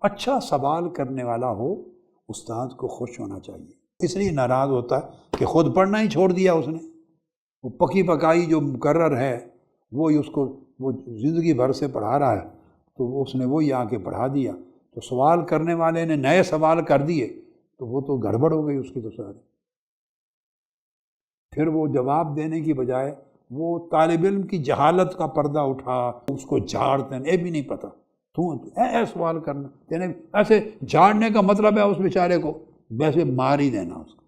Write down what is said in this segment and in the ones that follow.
اچھا سوال کرنے والا ہو، استاد کو خوش ہونا چاہیے۔ اس لیے ناراض ہوتا ہے کہ خود پڑھنا ہی چھوڑ دیا اس نے۔ وہ پکی پکائی جو مقرر ہے وہ اس کو وہ زندگی بھر سے پڑھا رہا ہے۔ تو اس نے وہی آ کے پڑھا دیا۔ تو سوال کرنے والے نے نئے سوال کر دیے، تو وہ تو گڑبڑ ہو گئی اس کی تو ساری۔ پھر وہ جواب دینے کی بجائے وہ طالب علم کی جہالت کا پردہ اٹھا، اس کو جھاڑتے ہیں، یہ بھی نہیں پتہ تو اے سوال کرنا۔ یعنی ایسے جھاڑنے کا مطلب ہے اس بیچارے کو، ویسے مار ہی دینا اس کو۔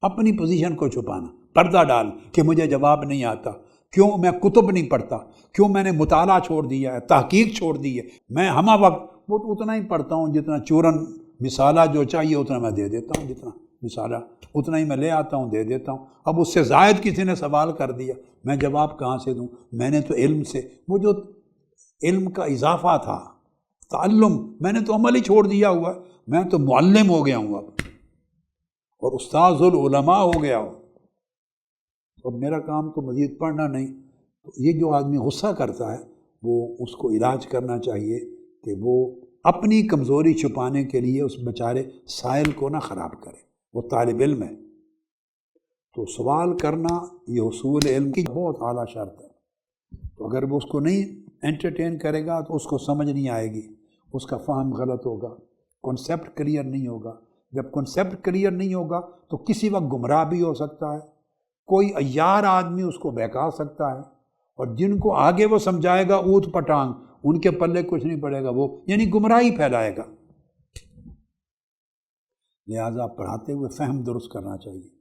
اپنی پوزیشن کو چھپانا، پردہ ڈال کہ مجھے جواب نہیں آتا۔ کیوں میں کتب نہیں پڑھتا؟ کیوں میں نے مطالعہ چھوڑ دیا ہے؟ تحقیق چھوڑ دی ہے؟ میں ہمہ وقت، وہ اتنا ہی پڑھتا ہوں جتنا چورن مثالہ جو چاہیے اتنا میں دے دیتا ہوں، جتنا مثالہ اتنا ہی میں لے آتا ہوں، دے دیتا ہوں۔ اب اس سے زائد کسی نے سوال کر دیا، میں جواب کہاں سے دوں؟ میں نے تو علم سے، وہ جو علم کا اضافہ تھا، تعلم، میں نے تو عمل ہی چھوڑ دیا ہوا میں تو معلم ہو گیا ہوں اب۔ اور استاذ العلماء ہو گیا ہوں۔ اب میرا کام تو مزید پڑھنا نہیں۔ تو یہ جو آدمی غصہ کرتا ہے، وہ اس کو علاج کرنا چاہیے کہ وہ اپنی کمزوری چھپانے کے لیے اس بیچارے سائل کو نہ خراب کرے۔ وہ طالب علم ہے۔ تو سوال کرنا یہ حصول علم کی بہت اعلیٰ شرط ہے۔ تو اگر وہ اس کو نہیں انٹرٹین کرے گا تو اس کو سمجھ نہیں آئے گی۔ اس کا فہم غلط ہوگا۔ کنسیپٹ کلیئر نہیں ہوگا۔ جب کنسیپٹ کلیئر نہیں ہوگا تو کسی وقت گمراہ بھی ہو سکتا ہے۔ کوئی ایار آدمی اس کو بہکا سکتا ہے۔ اور جن کو آگے وہ سمجھائے گا اوت پٹانگ، ان کے پلے کچھ نہیں پڑے گا۔ وہ یعنی گمراہی پھیلائے گا۔ لہٰذا پڑھاتے ہوئے فہم درست کرنا چاہیے۔